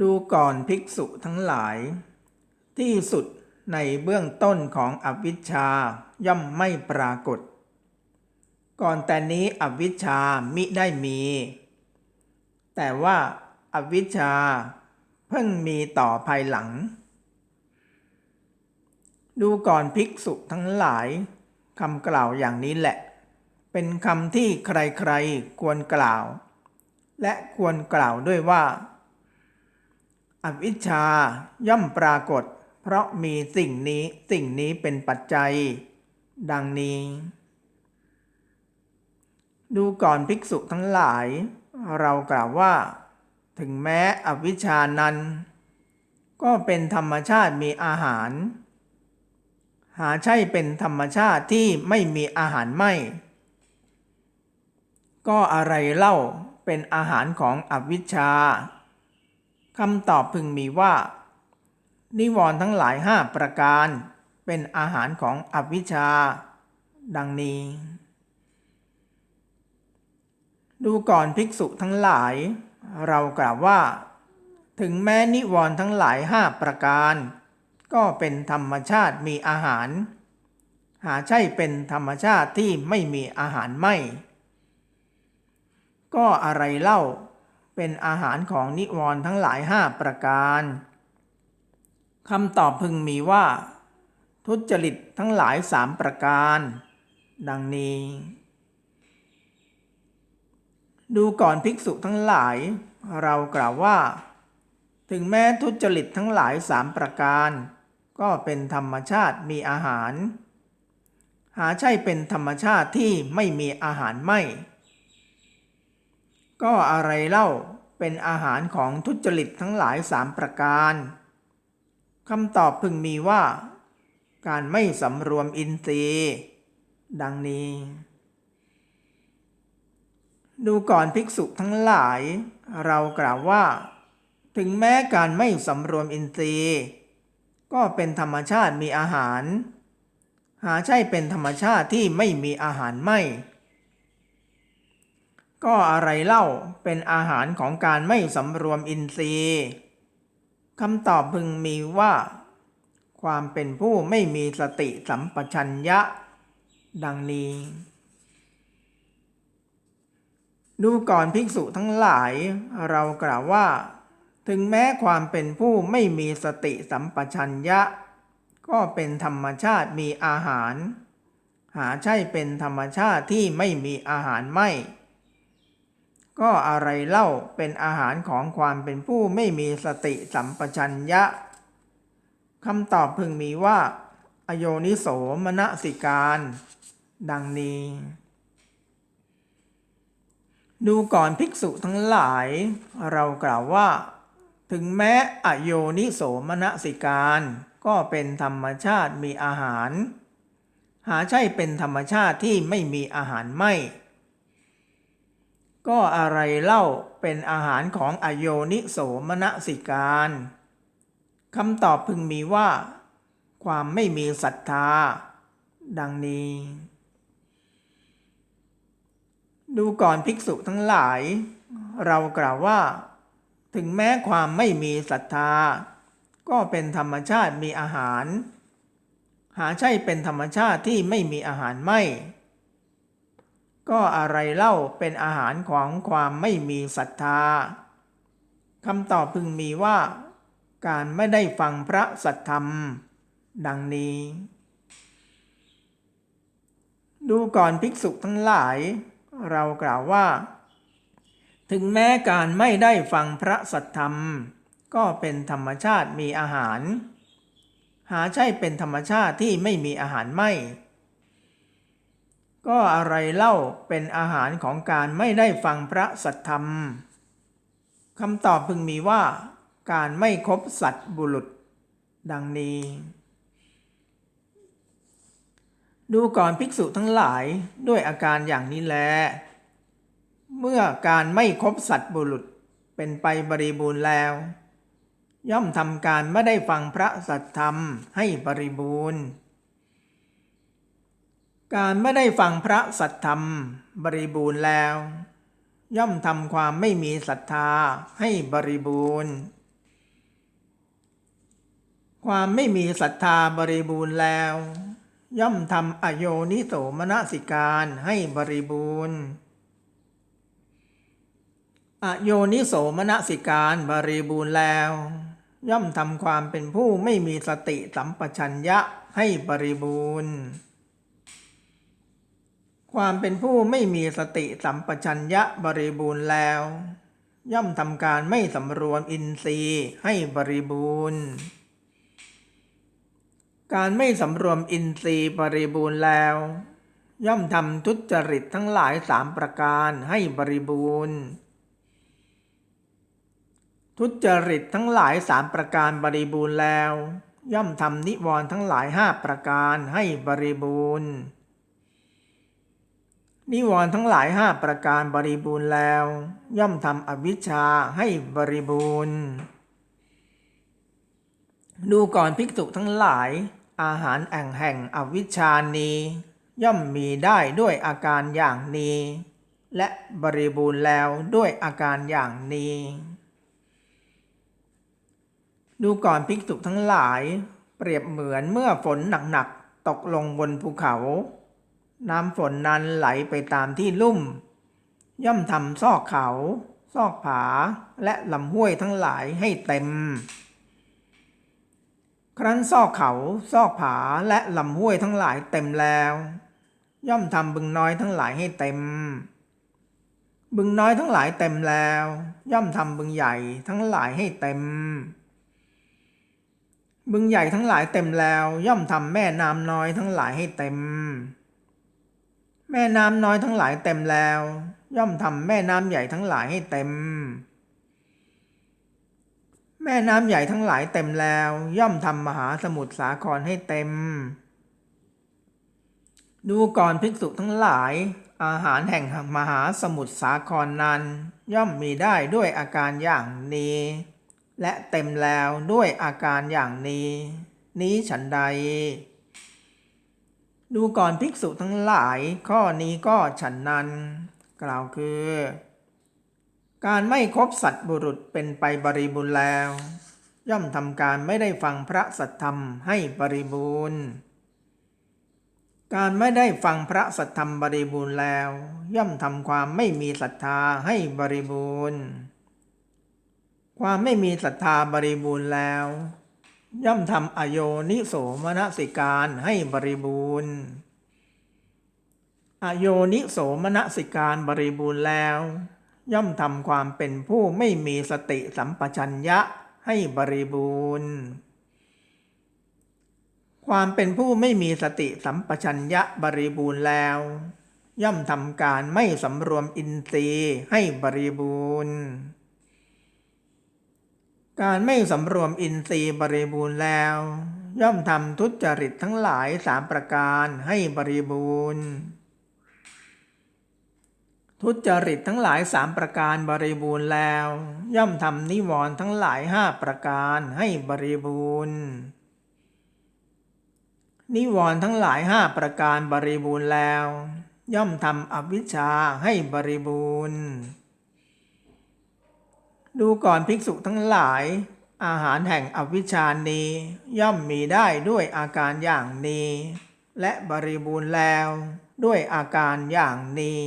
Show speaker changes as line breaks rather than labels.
ดูก่อนภิกษุทั้งหลาย ที่สุดในเบื้องต้นของอวิชชาย่อมไม่ปรากฏ ก่อนแต่นี้อวิชชามิได้มี แต่ว่าอวิชชาเพิ่งมีต่อภายหลัง ดูก่อนภิกษุทั้งหลายคำกล่าวอย่างนี้แหละ เป็นคำที่ใครๆควรกล่าว และควรกล่าวด้วยว่า อวิชชาย่อมปรากฏ เพราะมีสิ่งนี้สิ่งนี้เป็นปัจจัย ดังนี้ ดูก่อนภิกษุทั้งหลาย เรากล่าวว่า ถึงแม้อวิชชานั้น ก็เป็นธรรมชาติมีอาหาร หาใช่เป็นธรรมชาติที่ไม่มีอาหารไม่ ก็อะไรเล่าเป็นอาหารของอวิชชา คำตอบพึงมีว่า นิวรณ์ทั้งหลายห้าประการ เป็นอาหารของอวิชชา ดังนี้ ดูก่อนภิกษุทั้งหลาย เรากล่าวว่า ถึงแม้นิวรณ์ทั้งหลายห้าประการ ก็เป็นธรรมชาติมีอาหาร หาใช่เป็นธรรมชาติที่ไม่มีอาหารไม่ ก็อะไรเล่า เป็นอาหารของนิวรณ์ทั้งหลายห้าประการคำตอบพึงมีว่า ทุจริตทั้งหลายสามประการ ดังนี้ ดูก่อนภิกษุทั้งหลาย เรากล่าวว่า ถึงแม้ทุจริตทั้งหลายสามประการ ก็เป็นธรรมชาติมีอาหาร หาใช่เป็นธรรมชาติที่ไม่มีอาหารไม่ ก็อะไรเล่าเป็นอาหารของทุจริตทั้งหลายสามประการคำตอบพึงมีว่า การไม่สำรวมอินทรีย์ ดังนี้ ดูก่อนภิกษุทั้งหลาย เรากล่าวว่า ถึงแม้การไม่สำรวมอินทรีย์ ก็เป็นธรรมชาติมีอาหาร หาใช่เป็นธรรมชาติที่ไม่มีอาหารไม่ ก็อะไรเล่าเป็นอาหารของการไม่สำรวมอินทรีย์คำตอบพึงมีว่า ความเป็นผู้ไม่มีสติสัมปชัญญะ ดังนี้ ดูก่อนภิกษุทั้งหลาย เรากล่าวว่า ถึงแม้ความเป็นผู้ไม่มีสติสัมปชัญญะ ก็เป็นธรรมชาติมีอาหาร หาใช่เป็นธรรมชาติที่ไม่มีอาหารไม่ ก็อะไรเล่าเป็นอาหารของความเป็นผู้ไม่มีสติสัมปชัญญะคำตอบพึงมีว่า อโยนิโสมนสิการ ดังนี้ ดูก่อนภิกษุทั้งหลาย เรากล่าวว่า ถึงแม้อโยนิโสมนสิการ ก็เป็นธรรมชาติมีอาหาร หาใช่เป็นธรรมชาติที่ไม่มีอาหารไม่ ก็อะไรเล่าเป็นอาหารของอโยนิโสมนสิการคำตอบพึงมีว่า ความไม่มีศรัทธา ดังนี้ ดูก่อนภิกษุทั้งหลาย เรากล่าวว่า ถึงแม้ความไม่มีศรัทธา ก็เป็นธรรมชาติมีอาหาร หาใช่เป็นธรรมชาติที่ไม่มีอาหารไม่ ก็อะไรเล่าเป็นอาหารของความไม่มีศรัทธาคำตอบพึงมีว่า การไม่ได้ฟังพระสัทธรรม ดังนี้ ดูก่อนภิกษุทั้งหลาย เรากล่าวว่า ถึงแม้การไม่ได้ฟังพระสัทธรรม ก็เป็นธรรมชาติมีอาหาร หาใช่เป็นธรรมชาติที่ไม่มีอาหารไม่ ก็อะไรเล่าเป็นอาหารของการไม่ได้ฟังพระสัทธรรมคำตอบพึงมีว่า การไม่คบสัตบุรุษ ดังนี้ ดูก่อนภิกษุทั้งหลายด้วยอาการอย่างนี้แล เมื่อการไม่คบสัตบุรุษเป็นไปบริบูรณ์แล้ว ย่อมทำการไม่ได้ฟังพระสัตธรรมให้บริบูรณ์ การไม่ได้ฟังพระสัตธรรมบริบูรณ์แล้ว ย่อมทำความไม่มีศรัทธาให้บริบูรณ์ ความไม่มีศรัทธาบริบูรณ์แล้ว ย่อมทำอโยนิโสมนสิการให้บริบูรณ์ อโยนิโสมนสิการบริบูรณ์แล้ว ย่อมทำความเป็นผู้ไม่มีสติสัมปชัญญะให้บริบูรณ์ ความเป็นผู้ไม่มีสติสัมปชัญญะบริบูรณ์แล้ว ย่อมทำการไม่สำรวมอินทรีย์ให้บริบูรณ์ การไม่สำรวมอินทรีย์บริบูรณ์แล้ว ย่อมทำทุจริตทั้งหลายสามประการให้บริบูรณ์ ทุจริตทั้งหลายสามประการบริบูรณ์แล้ว ย่อมทำนิวรณ์ทั้งหลายห้าประการให้บริบูรณ์ นิวรณ์ทั้งหลายห้าประการบริบูรณ์แล้ว ย่อมทำอวิชชาให้บริบูรณ์ ดูก่อนภิกษุทั้งหลาย อาหารแห่งแห่งอวิชชานี้ ย่อมมีได้ด้วยอาการอย่างนี้ และบริบูรณ์แล้วด้วยอาการอย่างนี้ ดูก่อนภิกษุทั้งหลาย เปรียบเหมือนเมื่อฝนหนักๆตกลงบนภูเขา น้ำฝนนั้นไหลไปตามที่ลุ่ม ย่อมทำซอกเขา ซอกผาและลำห้วยทั้งหลายให้เต็ม ครั้นซอกเขา ซอกผาและลำห้วยทั้งหลายเต็มแล้ว ย่อมทำบึงน้อยทั้งหลายให้เต็ม บึงน้อยทั้งหลายเต็มแล้ว ย่อมทำบึงใหญ่ทั้งหลายให้เต็มบึงใหญ่ทั้งหลายเต็มแล้วย่อมทำแม่น้ำน้อยทั้งหลายให้เต็ม แม่น้ำน้อยทั้งหลายเต็มแล้ว ย่อมทำแม่น้ำใหญ่ทั้งหลายให้เต็ม แม่น้ำใหญ่ทั้งหลายเต็มแล้ว ย่อมทำมหาสมุทรสาครให้เต็ม ดูก่อนภิกษุทั้งหลาย อาหารแห่งมหาสมุทรสาครนั้น ย่อมมีได้ด้วยอาการอย่างนี้ และเต็มแล้วด้วยอาการอย่างนี้ นี้ฉันใด ดูก่อนภิกษุทั้งหลาย ข้อนี้ก็ฉันนั้น กล่าวคือ การไม่คบสัตว์บุรุษเป็นไปบริบูรณ์แล้ว ย่อมทำการไม่ได้ฟังพระสัทธรรมให้บริบูรณ์ การไม่ได้ฟังพระสัทธรรมบริบูรณ์แล้ว ย่อมทำความไม่มีศรัทธาให้บริบูรณ์ ความไม่มีศรัทธาบริบูรณ์แล้ว ย่อมทำอโยนิโสมนสิการให้บริบูรณ์อโยนิโสมนสิการบริบูรณ์แล้ว ย่อมทำความเป็นผู้ไม่มีสติสัมปชัญญะให้บริบูรณ์ ความเป็นผู้ไม่มีสติสัมปชัญญะบริบูรณ์แล้ว ย่อมทำการไม่สำรวมอินทรีย์ให้บริบูรณ์ การไม่สำรวมอินทรีย์บริบูรณ์แล้ว ย่อมทำทุจริตทั้งหลายสามประการให้บริบูรณ์ ทุจริตทั้งหลายสามประการบริบูรณ์แล้ว ย่อมทำนิวรณ์ทั้งหลายห้าประการให้บริบูรณ์นิวรณ์ทั้งหลายห้าประการบริบูรณ์แล้ว ย่อมทำอวิชชาให้บริบูรณ์ ดูก่อนภิกษุทั้งหลาย อาหารแห่งอวิชชานี้ ย่อมมีได้ด้วยอาการอย่างนี้ และบริบูรณ์แล้วด้วยอาการอย่างนี้